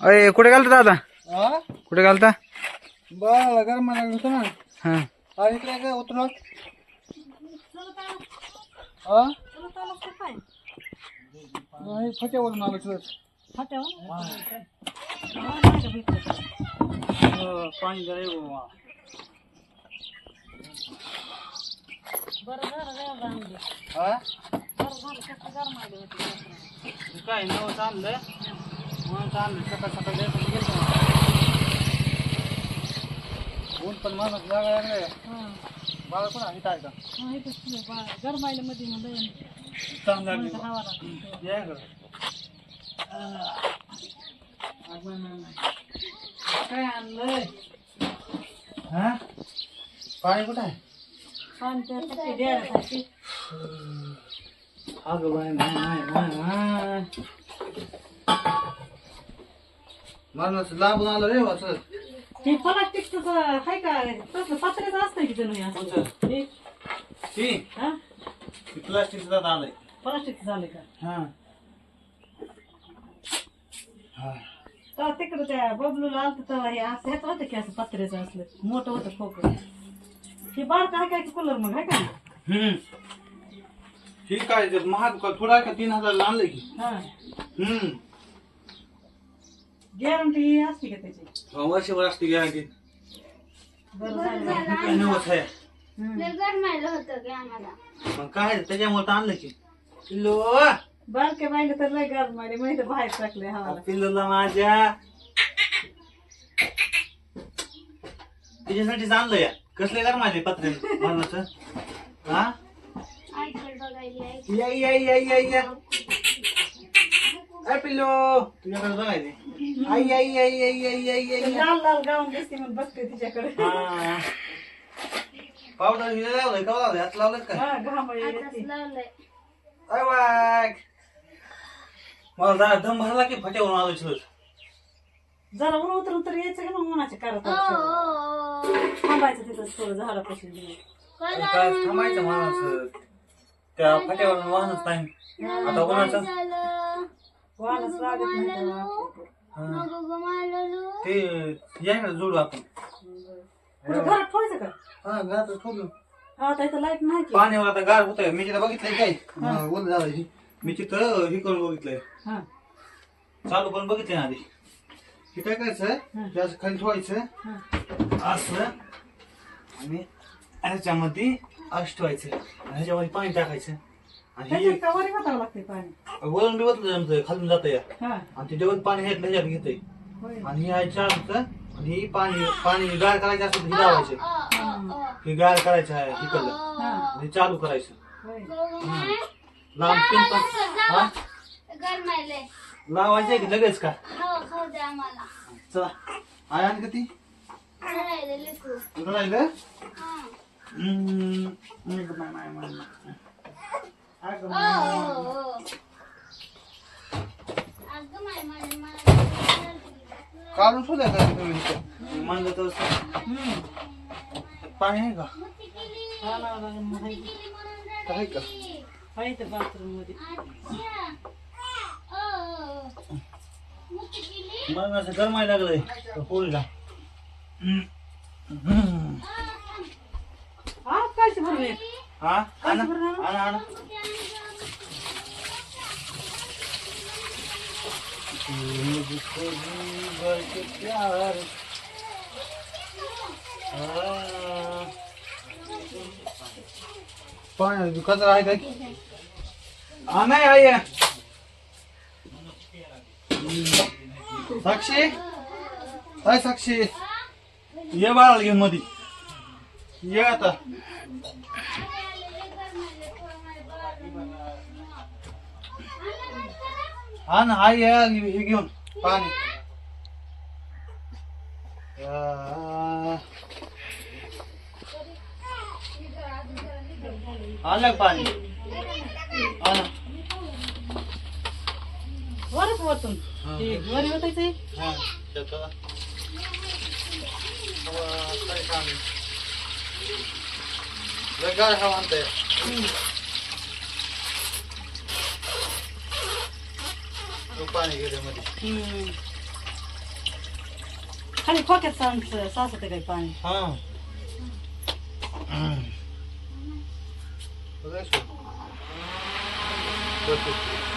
अरे कुठे घालता दादा? हा कुठे घालता बरं घर मला होतो ना. हा. हा इकडे काय उतरलो हा नाही फट्यावरून आलो तुझं पाणी जरा येऊ बा. हा? काय नवं चाललंय? म्हणून चाललं सकाळ सकाळ जायचं ना. ऊन पण माणूस जागा लागलाय बाळा कोण आहे? काय का? गरमायला मध्ये म्हणलं चांगलं. हवा लागते. या नाही. काय आणलंय? हा? पाणी कुठं आहे? तर. अगं बाय नाही नाही नाही नाही. माणूस लांबून आलं रे वाचत हे प्लास्टिकचं आहे का? तसलं पत्र्याचं असतं की जणू हे असं. कोणतं? हे, ती? हा? प्लास्टिकचं दात आलंय. प्लास्टिकचं झालं का? हा. हा. तर तिकडं त्या बबलूला आलत तेव्हा हे असं ह्याचं होतं की असं पत्र्याचं असलं? मोठं होतं खोकं. हे बारकं आहे काय कूलर मग आहे का हम्म. ठीक आहे ते महाग का थोडा का? तीन हजार आणलंय की. हा. हम्म. गॅरंटी असते का त्याची? वर्षभर असते गॅरंटी बरं झालं. नवस आहे? हम्म. गरमायला होतं की आम्हाला. मग काय त्याच्यामुळे तर आणलं की. पिल्लो! बारके बायले तर लय गार मारे माहिती बाहेर टाकले हा पिल्लूला माझ्या तिच्यासाठीच आणलं या. कसले कर माझे पत्रे मारणाचं? हा? आईकडे बघायला यायचं. या या या या या. अय पिल्लो. तुझ्याकडे बघायचे आई आई आई आई आई आई आई लाल लाल गाऊन दिसते म्हणून बघते तिच्याकडे. हा. पावडर हिला लावलंय का लावलंय? हात लावलं का? हा येते. लावलंय. वाघ. मला जरा दम भरला की फट्यावरून आलो शिवत जरा ऊन उतरून तर यायचं का मग उन्हाच्या करत ओ, ओ, ओ. थांबायचं तिथं थोडं झाडापासून. काय काय थांबायचं माणूस? त्या फट्यावरून वाहनच नाही. आता उन्हाचं? वाढच लागत नाही. हा. ते या इकडे जोडू आपण. कुठं घरात ठेवायचं का? हा घरात ठेवलं. हा आता इथं लाइट नाही की. पाणी आता गार होतंय. मी तिथं बघितलंय काय? ओलं झालं हे. मी तिथं हे करून बघितलंय. हा. चालू पण बघितलंय ना आधी. हे काय करायचं? हे. असं खाली ठेवायचं. हा. असं. आणि ह्याच्यामध्ये असं ठेवायचं आणि ह्याच्यामध्ये पाणी टाकायचं. आणि हे त्याच्यात कवारी वाटावं लागते पाणी. वरून बी जमतंय खालून जातं या. हा. आणि ते जेवण पाणी ह्यात ह्याच्यात घेतंय. होय. आणि हे चालतं आणि हे पाणी पाणी गार करायचं असं हे लावायचं. ओ. हे गार करायचं आहे इकडलं हा. आणि चालू करायचं. होय. नाही. लांब पिन पण हा? गरमायलंय. लावायचं आहे की लगेच का? खाऊ दे आम्हाला. चला आहे आणि किती रडायला लेकरू. तुला राहिलं हा. हम्म, नाही गं, नाही, नाही, नाही, नाही. अगं, ओ, नाही. ओ, ओ. अगं माय, माय, माय. काढून ठेवलंय का तुम्ही इथं? म्हणलं तर हम्म. पाणी आहे का मुठी केली, हा म्हणून आहे का रडायली. हाय इथं बाथरूममध्ये अच्छा. ओ, ओ, ओ. मुठी केली. मग असं गरमायला लागलंय. पोळीला हम्म. हम्म. हा काय भरून हा? आणा आणा आणा. के प्यार कचरा आहे काय? हा नाही आहे साक्षी? हाय साक्षी. ये बाळाला घेऊन मध्ये ये आता. हा ना हाय ये हे घेऊन. पाणी आलं पाणी? आलं वरच वरतून. ते वर होतायचे पाणी गेले मध्ये खाली खोक्यात सांस साचत काही पाणी? हा.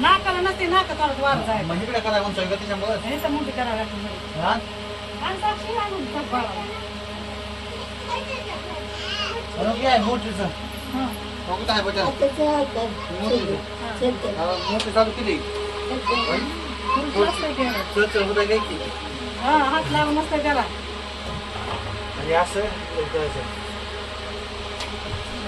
नाकाला नसते नाका चालत वार जायला इकडे करायला उंच आहे का त्याच्यामुळे? हे तर मोठी करावं लागेल मला. हा? आणि साक्षी लागून खूप बरं वाटलं. काय मोठी चालू किती पुरुष नसतंय केलं. की? हं, हात लागून नसतंय त्याला. आणि असं.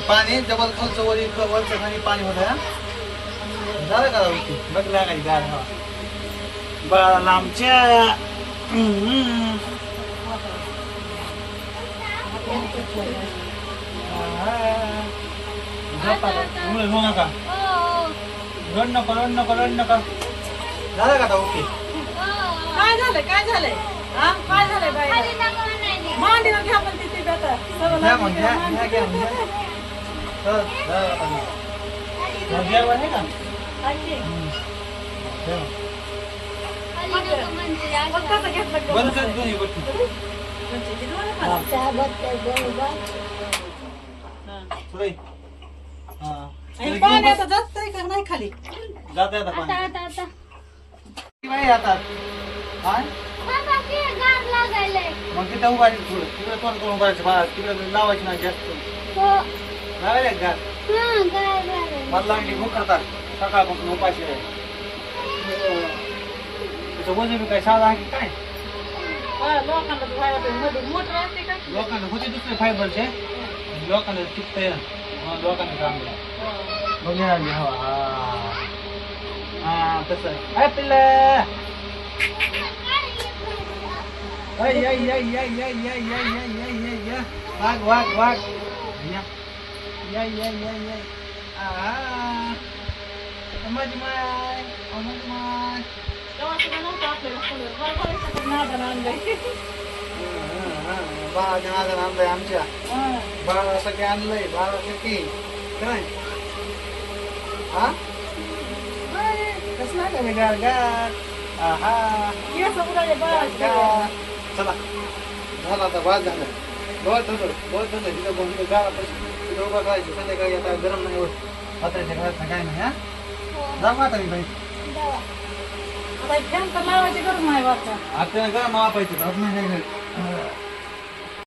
पाणी डबल खालचं वर इकडं वरचं खाली पाणी होतं हा? झालं का होती बघ लागायची गार हवा. मुळे होऊ नका. रड नका रड नका रड नका. झालं का ओके? काय झालंय काय झालंय? हा? काय झालंय बाई. मांडीवर घ्या पण तिथे घ्या घ्या? घ्या, पाणी आता का नाही खाली आता पाणी आता काय मग तिथं उभारी थोडं तिकडे तोंड करून उभारायचं? लावायची नाही जास्त. हो. गायला गाय मला लागली भूक करतात सकाळपासून उपाशी त्याचं वजन बी काय साधा आहे की काय लोकांना होते दुसरे फायबरचे लोकांना टिकतंय लोकांना चांगलं बघे आली हवा हा तसं आहे पिल्ला वाघ वाघ वाघ iya iya iya iya. Ah. Teman teman omong teman jangan teman nonton teman yang teman kalau teman kita teman dengan deh Ba kenal dengan deh amca ba sekian leh ba kaki keren. Ah kasih lagi negar gar. Aha. Iya sebenarnya ba gar. Salah. Salah tak wajar बहुत होतं बहुत होतं तिथं बघून तिथं तिथं उभं करायचं संध्याकाळी आता गरम नाही होत. पत्र्याच्या घरात काय नाही हा? जाऊ आता मी बाई. आता फॅन तर लावायची गरज नाही वाटतं. आता गरम वापायचं नाही.